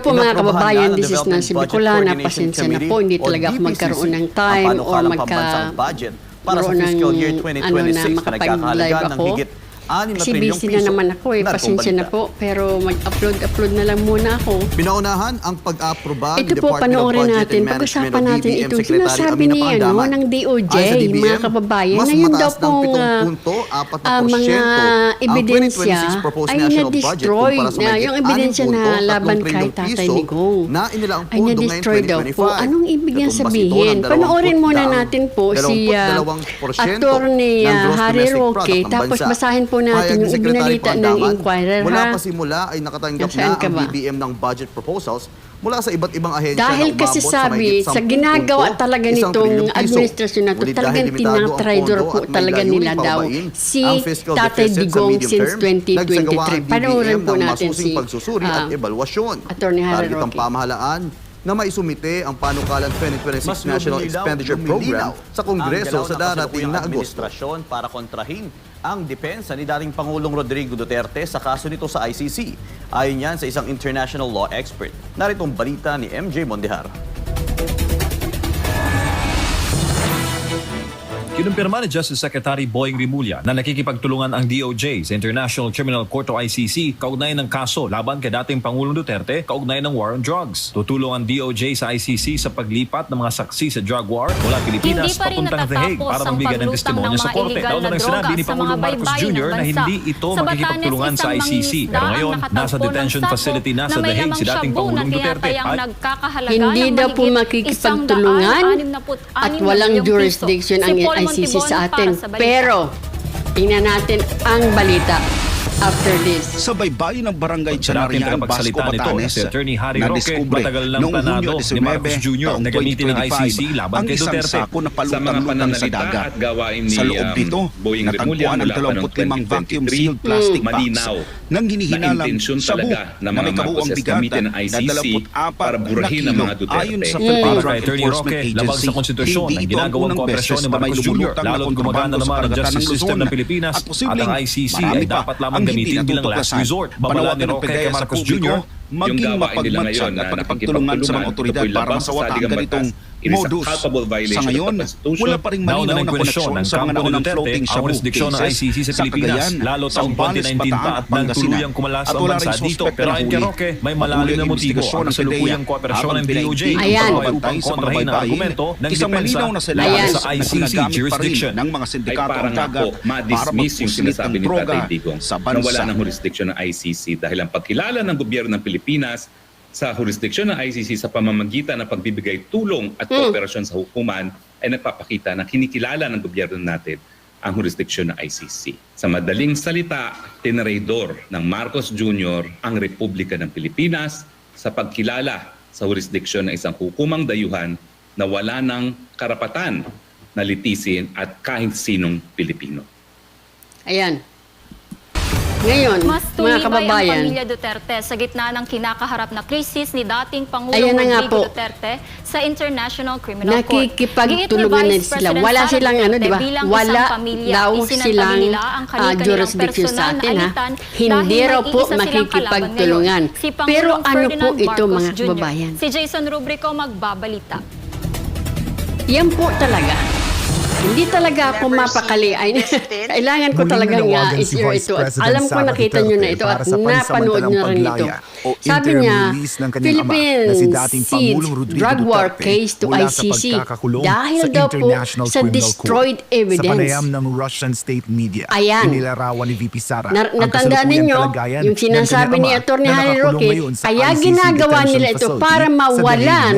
po mga kababayan, this is Nancy Bicolana. Pasensya na po, hindi o talaga ako magkaroon ng time panukalang magka... para sa magkaroon fiscal ng, year ano, 2026 na na makapag-live nagkakahalaga ng ako. higit 6 na Kasi trilyong busy na naman ako eh. Pasensya na po. Pero mag-upload-upload na lang muna ako. Pinaunahan ang pag-aproba Ito ni po, Department of panoorin Budget natin. and Management Pag-usapan o natin DBM itong Secretary sinasabi Amina ni, ano, Pangandaman. ng DOJ, Ayon sa DBM, mga kababayan, mas na yun daw mataas ng pong, 7 ah, punto, 4 na ah, mga ang ebidensya 2026 proposed ay national budget na-destroy kumpara sa na mahigit yung ebidensya 6 na punto, 3 laban kay trilyong Tatay piso Digong na inilaang ay pondo na-destroy ngayong daw 2025. po. Anong ibig niya Katumbas ito sabihin? ng Panoorin muna 20 natin po si ah, 22% Attorney ng ah, gross Harry domestic Roque. product ng Tapos bansa. basahin po natin Pahayag ni yung ibinalita ng Inquirer Mula pa simula ay nakatanggap na ang? BBM ng budget proposals mula sa iba't ibang ahensya Dahil na kasi sabi, sa 10 ginagawa punto, talaga nitong administrasyon na to, Ngunit dahil talagang tinatraidor po talaga nila daw si Tatay sa Digong since term, nagsagawa ang 2023. Panoorin po ng natin si pagsusuri at ah, ebalwasyon. Attorney Harry Target ang Roque. pamahalaan na maisumite ang panukalang 2026 Mas National Expenditure Program sa Kongreso sa darating na Agosto. administrasyon para kontrahin ang depensa ni dating Pangulong Rodrigo Duterte sa kaso nito sa ICC. Ayon yan sa isang international law expert. Narito ang balita ni MJ Mondehar. Kinumpirma ni Justice Secretary Boying Rimulya na nakikipagtulungan ang DOJ sa International Criminal Court o ICC kaugnay ng kaso laban kay dating Pangulong Duterte kaugnay ng war on drugs. Tutulong ang DOJ sa ICC sa paglipat ng mga saksi sa drug war mula Pilipinas papuntang The Hague para magbigay ng testimonya ng sa mga korte. illegal Daw na na sinabi ni Pangulong Marcos Jr. ng na hindi ito Sa makikipagtulungan sa ICC. Pero ngayon, nasa ng detention facility na sa The Hague si dating Pangulong Duterte. At Hindi ng daw po makikipagtulungan 161 at walang jurisdiction ang Si ICC Montibon sa atin. Pero, tingnan natin ang balita after this. Sa baybayin ng barangay Sa Chanarian, Basco, nito, Batanes, Attorney Harry na Roque, diskubre matagal ng Hunyo ni Marcos 19, Jr. taong na gamitin ng 2025, ICC laban ang kay isang Duterte. sako na sa palutang mga lutang sa pananalita dagat. ni Sa loob um, nito, Rimulya natagpuan ang mula pa noong 25 vacuum 2023 sealed plastic bags malinaw nang na hinihinalang intensyon shabu talaga ng na mga may kabuuang Marcoses bigat gamitin ng na ICC 24 para burahin na ang mga kilo. Ayon sa Mm. Philippine Drug Enforcement Agency, sa hindi ito ang ginagawang unang beses na may lumulutang na kontrabando sa karagatan justice ng system Luzon. ng Pilipinas At posibleng marami pa ang gamitin bilang last resort. Babala ni ng Roque Marcos Jr. maging gawain nila mapagmatsyag ngayon at na makipagtulungan sa mga otoridad para masawakan saligang ganitong modus. Sa ngayon, wala pa rin malinaw ng na koneksyon ng sa mga naunang floating ang shabu ng cases ICC sa Cagayan, lalo taong Zambales, 2019 pa Bataan at Pangasinan. At ang wala bansa dito. suspect Pero. Roque, may malalim na ang motibo ang ng salukuyang kooperasyon ng DOJ Ayan. upang ang sa mga ang argumento ng Isang malinaw na senyales sa ICC rin jurisdiction. ng mga sindikato para ang nga dagat para ma-dismiss yung magpuslit sinasabi ng ni droga sa na wala bansa. ng jurisdiction ng ICC dahil ang pagkilala ng gobyerno ng Pilipinas sa jurisdiction ng ICC sa pamamagitan ng pagbibigay tulong at kooperasyon sa hukuman ay nagpapakita na kinikilala ng gobyerno natin ang jurisdiction ng ICC. Sa madaling salita, tinraidor ng Marcos Jr. ang Republika ng Pilipinas sa pagkilala sa jurisdiction ng isang hukumang dayuhan na wala ng karapatan na litisin at kahit sinong Pilipino. Ayan. Ngayon, Mas mga tumibay ang kababayan, pamilya Duterte sa gitna ng kinakaharap na krisis ni dating Pangulong Ayan na nga Rodrigo po. Duterte sa International Criminal Court. nakikipagtulungan na Vice sila. President Wala Sara silang ano, Duterte di ba? bilang Wala pamilya, daw isinantabi silang nila ang ah, jurisdiction sa personal na atin ha. alitan Hindi dahil raw may po isa silang makikipagtulungan. ngayon, si Pangulong Pero ano po Ferdinand ito Marcos mga Jr. kababayan? Si Jason Rubrico magbabalita. Yan po talaga. Hindi talaga ako mapakali. Ay, kailangan ko talagang nanawagan uh, si ito. At alam ko nakita nyo na ito at napanood nyo rin ito. Sabi niya, release ng kanyang ama Philippine na si Rodrigo drug war Duterte case to ICC dahil daw po sa destroyed evidence. Sa panayam ng Russian state media, Ayan. inilarawan ni VP Sara Na, natandaan ninyo, yung ng sinasabi ni Atty. Harry Roque, kaya ginagawa nila ito para mawalan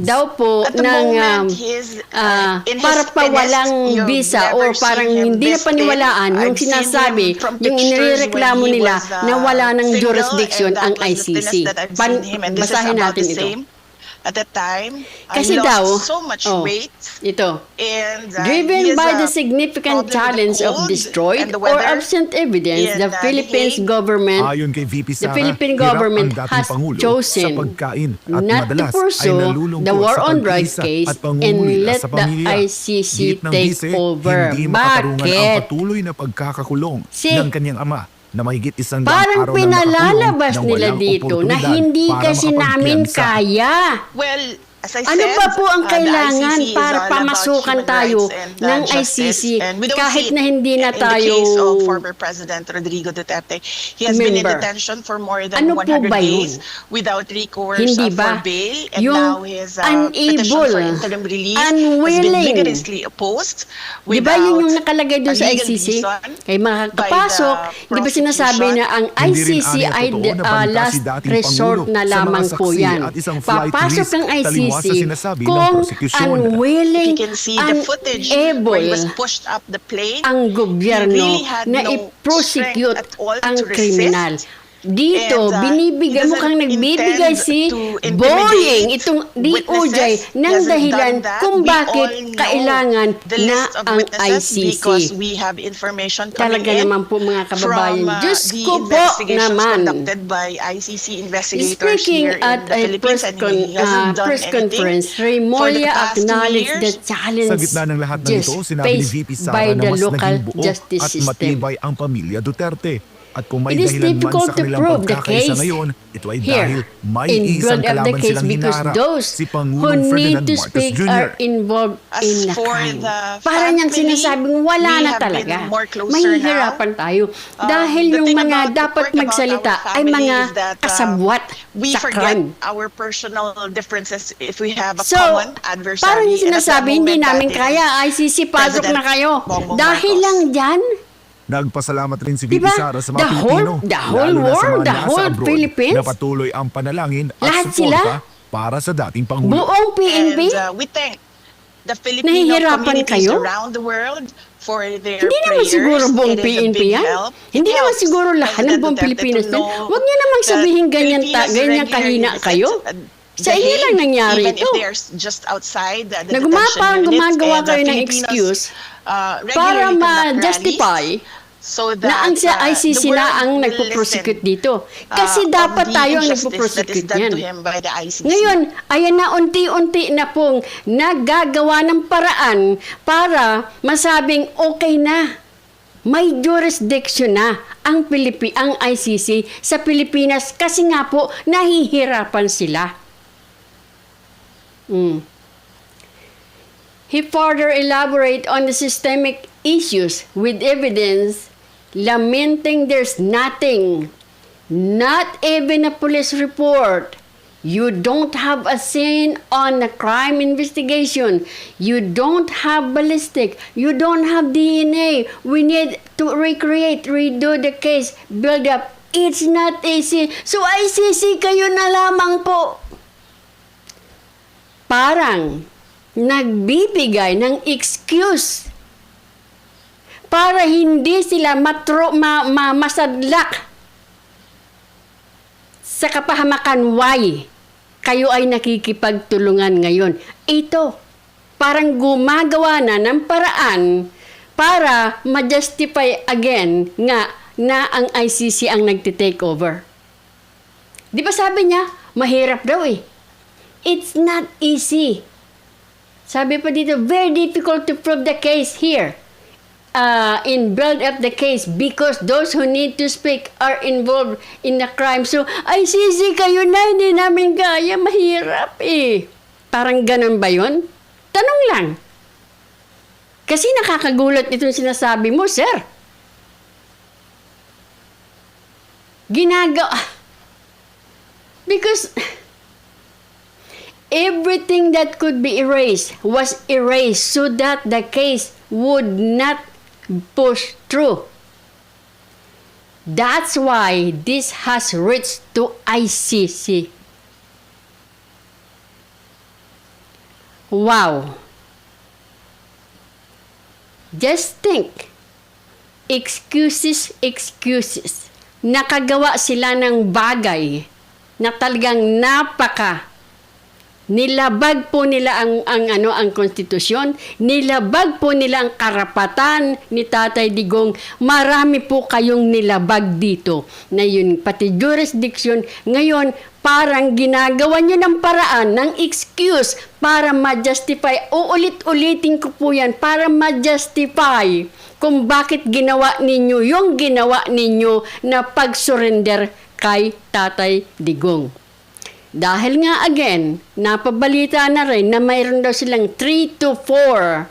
daw po ng um, uh, ah, para pawalang you've visa or parang hindi na paniwalaan yung sinasabi, yung inireklamo nila uh, na wala ng single, jurisdiction ang ICC. Pan, basahin natin ito. At the time, Kasi I lost daw, so much oh, weight ito, and uh, Driven by the significant the challenge of destroyed and the or absent evidence, the uh, The Philippines government Ayon kay VP The Sara, Philippine hirap government has Pangulo chosen sa pagkain at not to madalas ay pursue the war on drugs case and let the. ICC take over. Hindi makatarungan ang Bakit? patuloy na pagkakakulong Si- ng kanyang ama na mahigit isang Parang araw na pinalalabas nila dito na hindi kasi namin kaya. Well, as I Ano said, ba po ang uh, kailangan ICC is para pamasukan tayo and, uh, ng. ICC kahit na hindi na in the tayo case of former President Rodrigo Duterte, he has been in member. detention for more than Ano po 100 ba yun? days without recourse Hindi uh, ba? for bail. And Yung now his uh, petition unable, for interim release has unwilling. been vigorously opposed Di ba yun yung nakalagay doon sa ICC? Kay mga kapasok, di ba sinasabi na ang ICC ay uh, last resort na lamang po yan. Papasok risk ng taliwas sa sinasabi ng kung prosecution. unwilling, You can see the footage where he unable was pushed up the plane. ang gobyerno really na no i-prosecute ang kriminal. Dito, And, uh, binibigay mukhang doesn't nagbibigay si Boeing, itong DOJ, ng dahilan that. kung bakit kailangan na ang ICC. we have information Talaga in naman po mga kababayan. from uh, Diyos ko po naman. conducted by ICC investigators Speaking here in at the a Philippines press, con- uh, press conference, past two acknowledged the challenge Sa gitna ng lahat ng ito, just sinabi ni faced VP by Sara na the mas local naging buo at matibay ang pamilya Duterte. At kung may It is dahilan man difficult sa to kanilang prove the pagkakaisa case ngayon, ito ay here dahil may in isang kalaban case silang those si who Pangulong need Ferdinand to Marcos speak Jr. are involved As in the for crime. the Para niyang family, sinasabing wala we na have talaga. been more closer Mahihirapan tayo. Um, dahil the yung thing mga dapat magsalita ay mga is that, uh, kasabwat we sa forget crime. our personal differences if we have a So, common adversary. parang sinasabi, hindi namin kaya, ICC, pasok na kayo. Dahil lang dyan, Nagpasalamat rin si VP Diba? Sara sa mga The whole- Pilipino, the whole lalo na sa world, mga the whole abroad, Philippines. na patuloy ang panalangin at Lahat suporta sila? para sa dating Pangulo. buong PNP, And uh, we thank the Filipino Nahihirapan communities kayo? around the world for their Hindi naman prayers. siguro buong PNP yan. help. Hindi naman siguro lahat ng buong Pilipinas yan. Huwag niyo namang sabihin ganyan, ta, ganyan kahina kayo. uh, Sa inyo lang nangyari ito. just outside the, units gumagawa kayo ng excuse uh, para ma-justify so that, na ang sa uh, ICC world na ang nagpo-prosecute dito. Kasi uh, dapat tayo ang nagpo-prosecute done yan. to him by the ICC. Ngayon, ayan na unti-unti na pong naggagawa ng paraan para masabing okay na. May jurisdiction na ang Pilipi ang ICC sa Pilipinas kasi nga po nahihirapan sila. Mm. He further elaborate on the systemic issues with evidence, lamenting there's nothing, not even a police report. You don't have a scene on a crime investigation. You don't have ballistic. You don't have DNA. We need to recreate, redo the case, build up. It's not easy. So ICC kayo na lamang po parang nagbibigay ng excuse para hindi sila matro, ma, ma, masadlak sa kapahamakan why kayo ay nakikipagtulungan ngayon. Ito, parang gumagawa na ng paraan para ma-justify again nga na ang ICC ang nagtitake over. Di ba sabi niya, mahirap daw eh. It's not easy. Sabi pa dito, very difficult to prove the case here. Uh, in build up the case because those who need to speak are involved in the crime. So, ay sisi kayo na, hindi namin kaya, mahirap eh. Parang ganun ba yun? Tanong lang. Kasi nakakagulat itong sinasabi mo, sir. Ginagawa... Because everything that could be erased was erased so that the case would not push through. That's why this has reached to ICC. Wow. Just think. Excuses, excuses. Nakagawa sila ng bagay na talagang napaka Nilabag po nila ang, ang ano ang konstitusyon, nilabag po nila ang karapatan ni Tatay Digong. Marami po kayong nilabag dito na yun pati jurisdiction ngayon parang ginagawa nyo ng paraan ng excuse para ma-justify. Uulit-ulitin ko po yan para ma-justify kung bakit ginawa ninyo yung ginawa ninyo na pag-surrender kay Tatay Digong. Dahil nga again, napabalita na rin na mayroon daw silang 3 to 4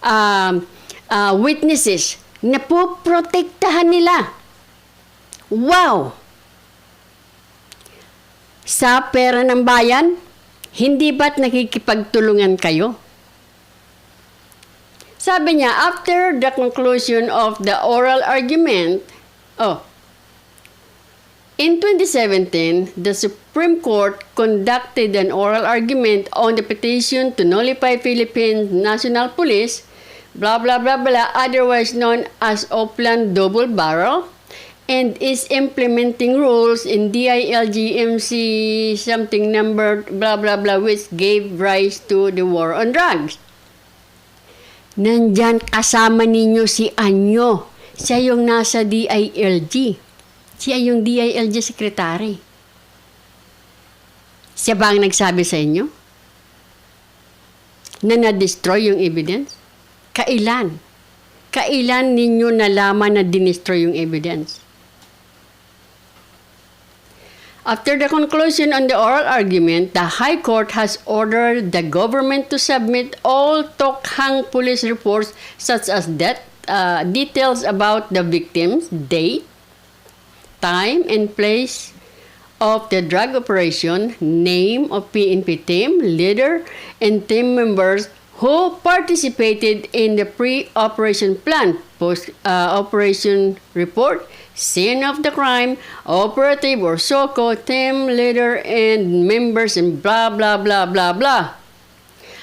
um, uh, witnesses na po protektahan nila. Wow! Sa pera ng bayan, hindi ba't nakikipagtulungan kayo? Sabi niya, after the conclusion of the oral argument, oh, In 2017, the Supreme Court conducted an oral argument on the petition to nullify Philippine National Police, blah blah blah blah, otherwise known as Oplan Double Barrel, and is implementing rules in DILGMC something number blah blah blah, which gave rise to the war on drugs. Nandyan kasama ninyo si Anyo. Siya yung nasa DILG. Siya yung DILG secretary. Siya ba ang nagsabi sa inyo? Na na-destroy yung evidence? Kailan? Kailan ninyo nalaman na dinestroy yung evidence? After the conclusion on the oral argument, the High Court has ordered the government to submit all Tokhang police reports such as death, uh, details about the victims, date, time and place of the drug operation, name of PNP team, leader, and team members who participated in the pre-operation plan, post-operation uh, report, scene of the crime, operative or SOCO, team leader, and members, and blah, blah, blah, blah, blah.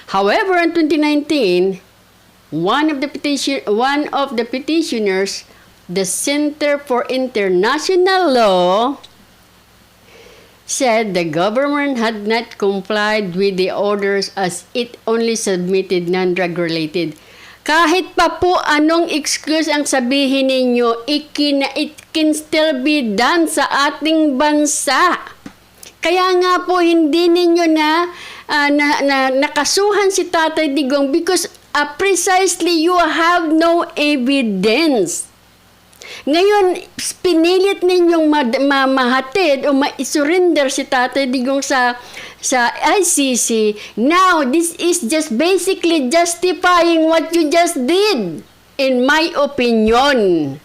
However, in 2019, one of the petition one of the petitioners the Center for International Law said the government had not complied with the orders as it only submitted non-drug related. Kahit pa po anong excuse ang sabihin ninyo, ikina, it can still be done sa ating bansa. Kaya nga po hindi ninyo na, ah, na, na nakasuhan si Tatay Digong because ah, precisely you have no evidence. Ngayon, pinilit ninyong ma- ma- mahatid o ma-surrender si Tatay Digong sa sa ICC. Now, this is just basically justifying what you just did, in my opinion.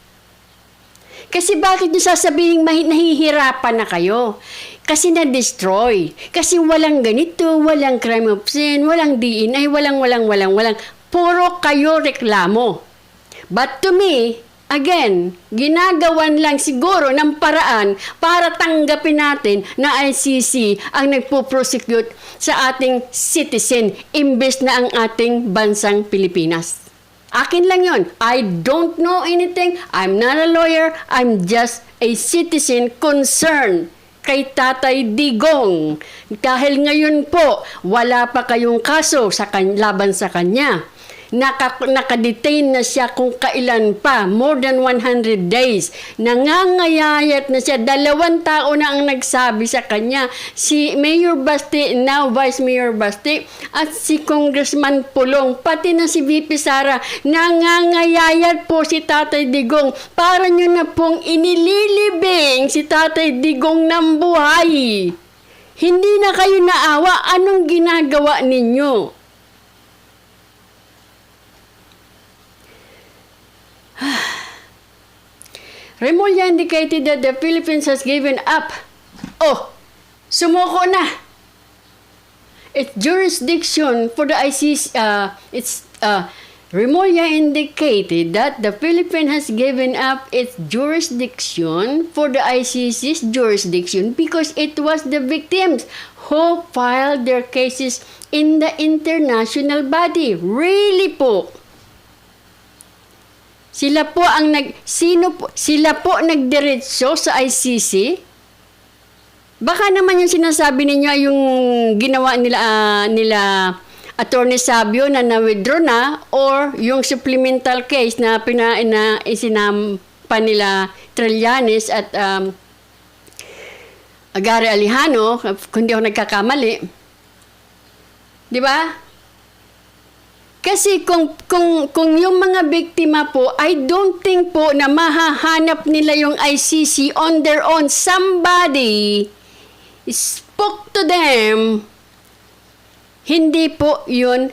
Kasi bakit nyo sasabihin mahi- nahihirapan na kayo? Kasi na-destroy. Kasi walang ganito, walang crime of sin, walang DNA, walang, walang, walang, walang. Puro kayo reklamo. But to me, again, ginagawan lang siguro ng paraan para tanggapin natin na ICC ang nagpo-prosecute sa ating citizen imbes na ang ating bansang Pilipinas. Akin lang yon. I don't know anything. I'm not a lawyer. I'm just a citizen concerned kay Tatay Digong. Dahil ngayon po, wala pa kayong kaso sa kan- laban sa kanya. Naka, nakadetain na siya kung kailan pa, more than 100 days. Nangangayayat na siya. Dalawang tao na ang nagsabi sa kanya. Si Mayor Basti, now Vice Mayor Basti, at si Congressman Pulong, pati na si VP Sara, nangangayayat po si Tatay Digong. Para nyo na pong inililibing si Tatay Digong ng buhay. Hindi na kayo naawa. Anong ginagawa ninyo? Remulla indicated that the Philippines has given up. Oh, sumuko na. Its jurisdiction for the ICC, uh, it's, uh, Remulla indicated that the Philippines has given up its jurisdiction for the ICC's jurisdiction because it was the victims who filed their cases in the international body. Really po? Sila po ang nag sino po sila po nagdiretso sa ICC? Baka naman yung sinasabi ninyo ay yung ginawa nila ah, nila Attorney Sabio na na-withdraw na or yung supplemental case na pina na isinampa nila Trillanes at um, Agare Alejano, kung di ako nagkakamali. Di ba? Kasi kung, kung, kung yung mga biktima po, I don't think po na mahahanap nila yung ICC on their own. Somebody spoke to them. Hindi po yun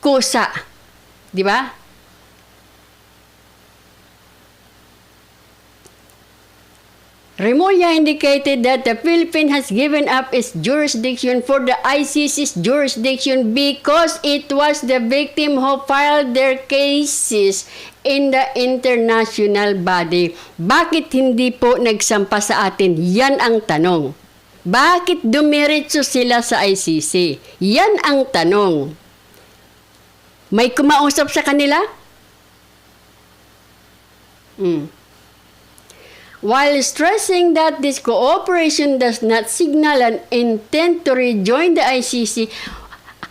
kusa. Di ba? Remulla indicated that the Philippines has given up its jurisdiction for the ICC's jurisdiction because it was the victim who filed their cases in the international body. Bakit hindi po nagsampa sa atin? Yan ang tanong. Bakit dumiretso sila sa ICC? Yan ang tanong. May kumausap sa kanila? Hmm. While stressing that this cooperation does not signal an intent to rejoin the ICC,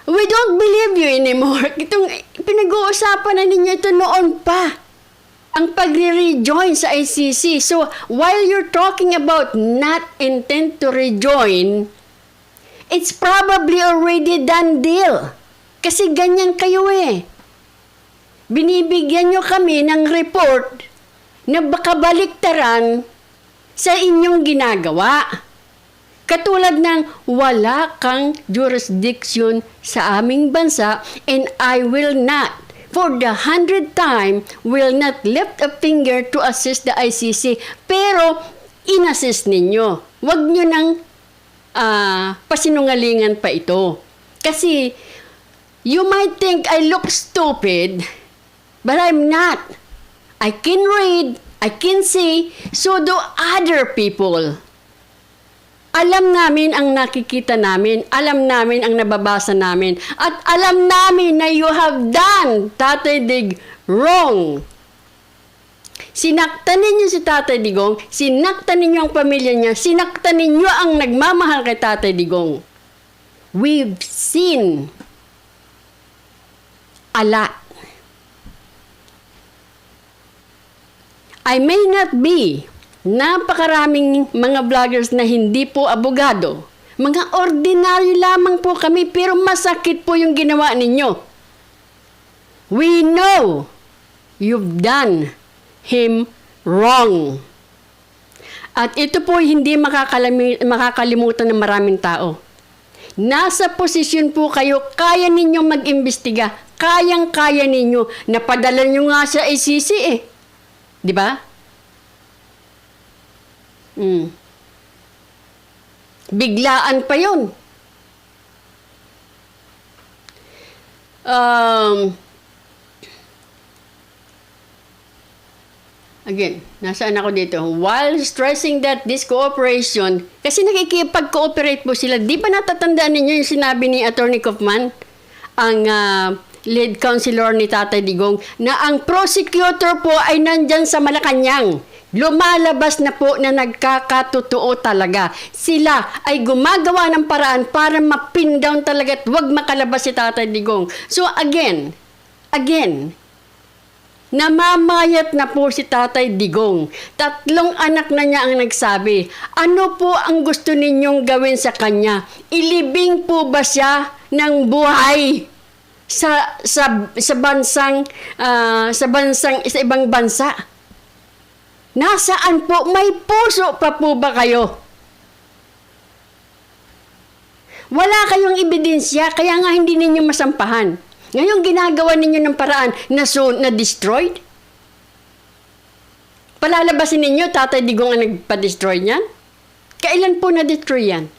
we don't believe you anymore. Itong pinag-uusapan na ninyo ito noon pa. Ang pagre-rejoin sa ICC. So, while you're talking about not intent to rejoin, it's probably already done deal. Kasi ganyan kayo eh. Binibigyan nyo kami ng report na baka baliktaran sa inyong ginagawa. Katulad ng wala kang jurisdiction sa aming bansa and I will not, for the hundredth time, will not lift a finger to assist the ICC. Pero, inassist ninyo. Huwag nyo nang ah, pasinungalingan pa ito. Kasi, you might think I look stupid, but I'm not. I can read, I can see, so do other people. Alam namin ang nakikita namin, alam namin ang nababasa namin, at alam namin na you have done, Tatay Dig, wrong. Sinaktan ninyo si Tatay Digong, sinaktan ninyo ang pamilya niya, sinaktan ninyo ang nagmamahal kay Tatay Digong. We've seen a lot. I may not be napakaraming mga vloggers na hindi po abogado. Mga ordinaryo lamang po kami pero masakit po yung ginawa ninyo. We know you've done him wrong. At ito po hindi makakalimutan ng maraming tao. Nasa posisyon po kayo, kaya ninyong mag-imbestiga. Kayang-kaya ninyo. Napadala nyo nga sa ICC eh. Di ba? Mm. Biglaan pa yun. Um, again, nasaan ako dito? While stressing that this cooperation, kasi nakikipag-cooperate po sila, di ba natatandaan ninyo yung sinabi ni Attorney Kaufman, ang ah, lead counselor ni Tatay Digong, na ang prosecutor po ay nandyan sa Malacanang. Lumalabas na po na nagkakatotoo talaga. Sila ay gumagawa ng paraan para mapin down talaga at wag makalabas si Tatay Digong. So again, again, Namamayat na po si Tatay Digong. Tatlong anak na niya ang nagsabi, ano po ang gusto ninyong gawin sa kanya? Ilibing po ba siya ng buhay sa sa sa bansang ah, sa bansang sa ibang bansa? Nasaan po? May puso pa po ba kayo? Wala kayong ebidensya, kaya nga hindi ninyo masampahan. Ngayon, ginagawa ninyo ng paraan na, so, na destroyed? Palalabasin ninyo, Tatay Digong ang nagpa-destroy niyan? Kailan po na-destroy yan?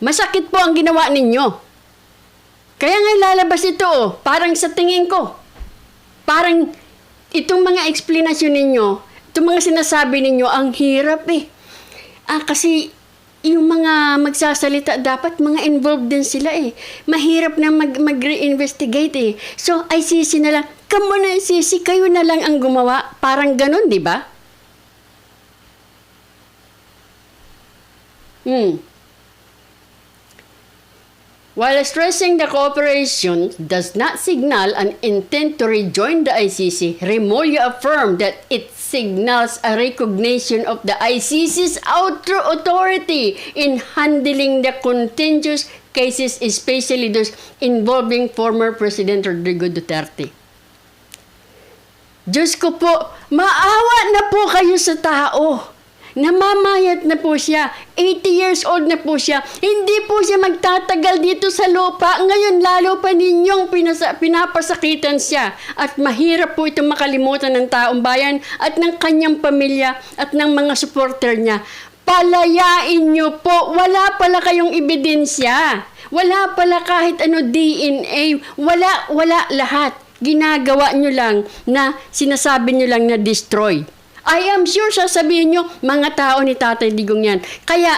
Masakit po ang ginawa ninyo. Kaya nga lalabas ito, oh, parang sa tingin ko. Parang itong mga explanation ninyo, itong mga sinasabi ninyo, ang hirap eh. Ah, kasi yung mga magsasalita dapat mga involved din sila eh. Mahirap na mag, mag-reinvestigate eh. So, ICC na lang, kamo na ICC, kayo na lang ang gumawa. Parang ganun, di ba? Hmm. While stressing the cooperation does not signal an intent to rejoin the ICC, Remolyo affirmed that it signals a recognition of the ICC's outer authority in handling the contentious cases, especially those involving former President Rodrigo Duterte. Diyos ko po, maawa na po kayo sa tao. Namamayat na po siya. 80 years old na po siya. Hindi po siya magtatagal dito sa lupa. Ngayon, lalo pa ninyong pinasa- pinapasakitan siya. At mahirap po itong makalimutan ng taong bayan at ng kanyang pamilya at ng mga supporter niya. Palayain niyo po. Wala pala kayong ebidensya. Wala pala kahit ano DNA. Wala, wala lahat. Ginagawa niyo lang na sinasabi niyo lang na destroy. I am sure sasabihin nyo, mga tao ni Tatay Digong yan. Kaya,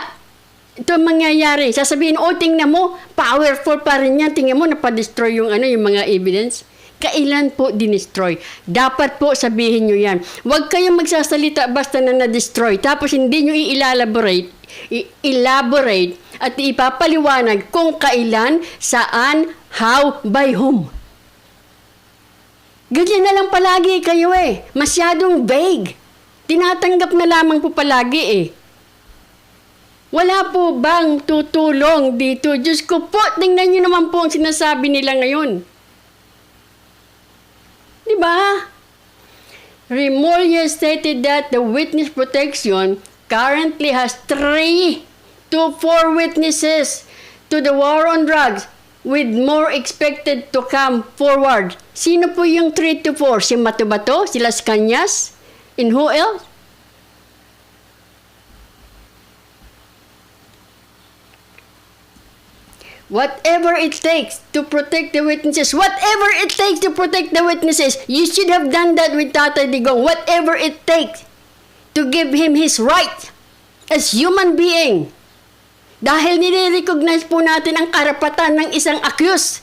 ito ang mangyayari. Sasabihin, oh, tingnan mo, powerful pa rin yan. Tingnan mo, napadestroy yung, ano, yung mga evidence. Kailan po dinestroy? Dapat po sabihin nyo yan. Huwag kayong magsasalita basta na na-destroy. Tapos hindi nyo i-elaborate, i-elaborate at ipapaliwanag kung kailan, saan, how, by whom. Ganyan na lang palagi kayo eh. Masyadong vague. Tinatanggap na lamang po palagi eh. Wala po bang tutulong dito? Diyos ko po, tingnan nyo naman po ang sinasabi nila ngayon. Di ba? Remulla stated that the witness protection currently has three to four witnesses to the war on drugs with more expected to come forward. Sino po yung 3 to 4? Si Matubato? Si Las And who else? Whatever it takes to protect the witnesses, whatever it takes to protect the witnesses, you should have done that with Tatay Digong. Whatever it takes to give him his right as human being. Dahil nire-recognize po natin ang karapatan ng isang accused